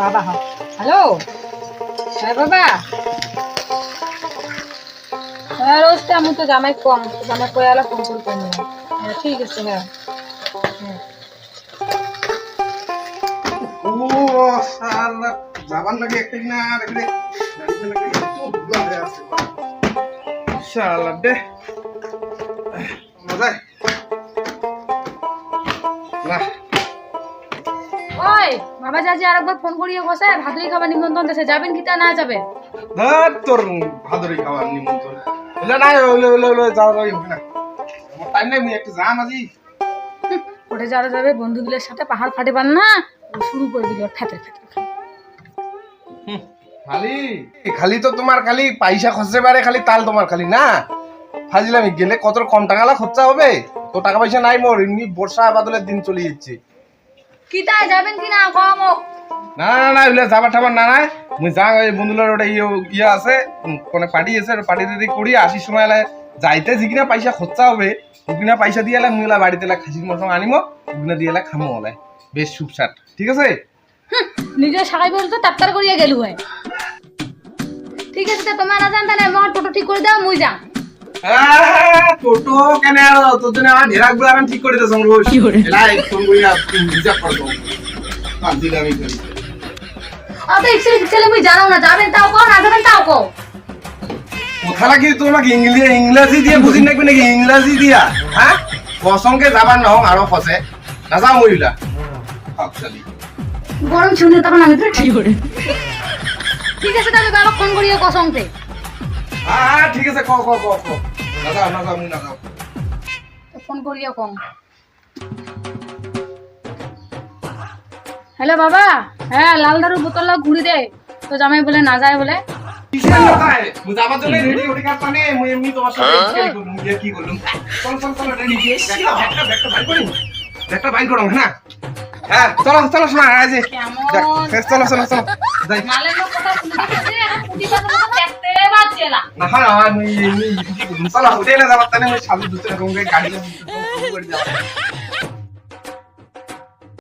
বাবা হ হ্যালো? হ্যাঁ বাবা? হ্যাঁ রোজ তো আমি তো জামাই কম, জামাই কয়ে আলা ফোন করে কম। হ্যাঁ ঠিক আছে হ্যাঁ। হ্যাঁ ও, শালা, যাবার লাগে একটা দে। না ওই বাবা যাজি আরেকবার ফোন করিয়ে বসে ভাদুরি খাবার নিমন্ত্রণ দেশে যাবেন কি তা না যাবেন ধর তোর ভাদরি খাওয়ার নিমন্ত্রণ। হবে না আমার টাইম নাই মুই একটু যাম আজি। ওঠে যারা যাবে বন্ধুগুলোর সাথে পাহাড় ফাটেবার না? শুরু করে দিল খালি? খালি তো তোমার খালি পয়সা খরচে পারে খালি তাল তোমার খালি না? ফাজিলামি গেলে কত কম টাকা খরচা হবে? তো টাকা পয়সা নাই মোর এমনি বর্ষা বাদলের দিন চলে যাচ্ছে। যাবেন কি না কম? না না না এগুলো যাবার টাবার না নাই মুই যা ওই বন্ধুলার ওটা ইয়ে ইয়ে আছে কোনে পার্টি আছে পার্টি যদি করি আসি সময় এলে যাইতে যিকিনা পয়সা খরচা হবে ওকিনা পয়সা দিয়ে এলে মুইলা বাড়িতে এলে খাসির আনিম ওকিনা দিয়ে এলে খামো ওলাই বেশ সুপসাট। ঠিক আছে? নিজে সাকাই বলতো তাত্তার করিয়া গেলু হয়। ঠিক আছে তোমার না জান তাহলে আমার টোটো ঠিক করে দাও মুই যাম। টোটো কেন তোর জন্য আমার ঢেরাকগুলো এখন ঠিক করে দিয়েছে রোজ এলাই ফোন করি রিজার্ভ করে দেবো পাঁচ দিন আমি করি অত ইচ্ছে ছেলে মুই জানো না যাবেন তাও কও না যাবেন তাও কও কথা লাগি তোমাকে ইংলি ইংরাজি দিয়ে বুঝি নাকি নাকি? ইংরাজি দিয়া হ্যাঁ কসংকে যাবার নহং আরও ফসে নাযাওঁ মৰিলা শালি গরম শুনে তখন আমি তো। ঠিক করে ঠিক আছে তাহলে বাবা ফোন করিয়ে কসংতে হ্যাঁ ঠিক আছে ক ক ক ক। নাযাওঁ নাযাওঁ মই নাযাওঁ ফোন করিয়ে কম হ্যালো বাবা হ্যাঁ লাল দারুর বোতল ঘুরি দে। তো জামাই বলে না যায় বলে। কিসের নাযায় মই যাবার জন্য রেডি হতে কার পানে? মই এমনি তোমার সাথে কি করলুম কি করলুম চল চল চল রেডি ব্যাগটা ব্যাগটা বাইর করি ব্যাগটা বাইর করো হ্যাঁ? হ্যাঁ চলো চলো শোনা আজ চলো চলো চলো। যাই নালের লোক কথা শুনতে পুটি বাজার মতো দেখতে পাচ্ছে না না হয় মই এমনি কি করলুম চলো হোটেলে যাবার তানে মই সাবি